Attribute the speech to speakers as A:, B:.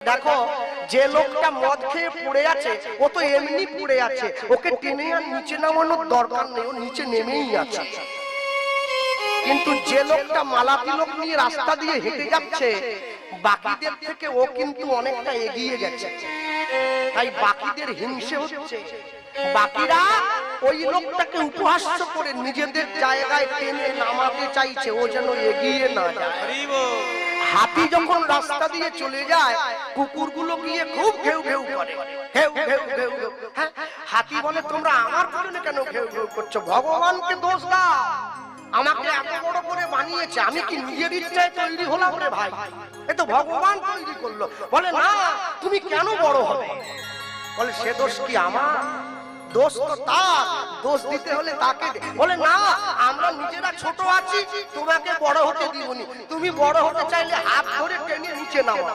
A: দেখো, যে লোকটা মদ খেয়ে পড়ে আছে, ও তো এমনি পড়ে আছে। ওকে টেনে আর নিচে নামানোর দরকার নেই, ও নিচে নেমেই আছে। কিন্তু যে লোকটা মালা তিলক নিয়ে রাস্তা দিয়ে হেঁটে যাচ্ছে, বাকিদের থেকে ও কিন্তু অনেকটা এগিয়ে গেছে। তাই বাকিদের হিংসে হচ্ছে। বাকিরা ওই লোকটাকে উপহাস্য করে নিজেদের জায়গায় টেনে নামাতে চাইছে, ও যেন এগিয়ে না যায়। হাতি যখন রাস্তা দিয়ে চলে যায় কুকুরগুলো গিয়ে খুব ঘেউ ঘেউ করে। হ্যাঁ, হাতি বলে তোমরা আমার কারণে কেন ঘেউ ঘেউ করছ? ভগবানকে দোষ দাও। আমাকে এত বড় করে বানিয়েছে আমি কি নিজের ইচ্ছায় তৈরি হলাম রে ভাই? এ তো ভগবান তৈরি করল। বলে না তুমি কেন বড় হবে? বলে সে দোষ কি আমার? দোষ তো তার। দোষ দিতে হলে তাকে। বলে, না, আমরা নিজেরা ছোট আছি, তোমাকে বড় হতে দিবনি। তুমি বড় হতে চাইলে হাত ধরে টেনে নিচে নামা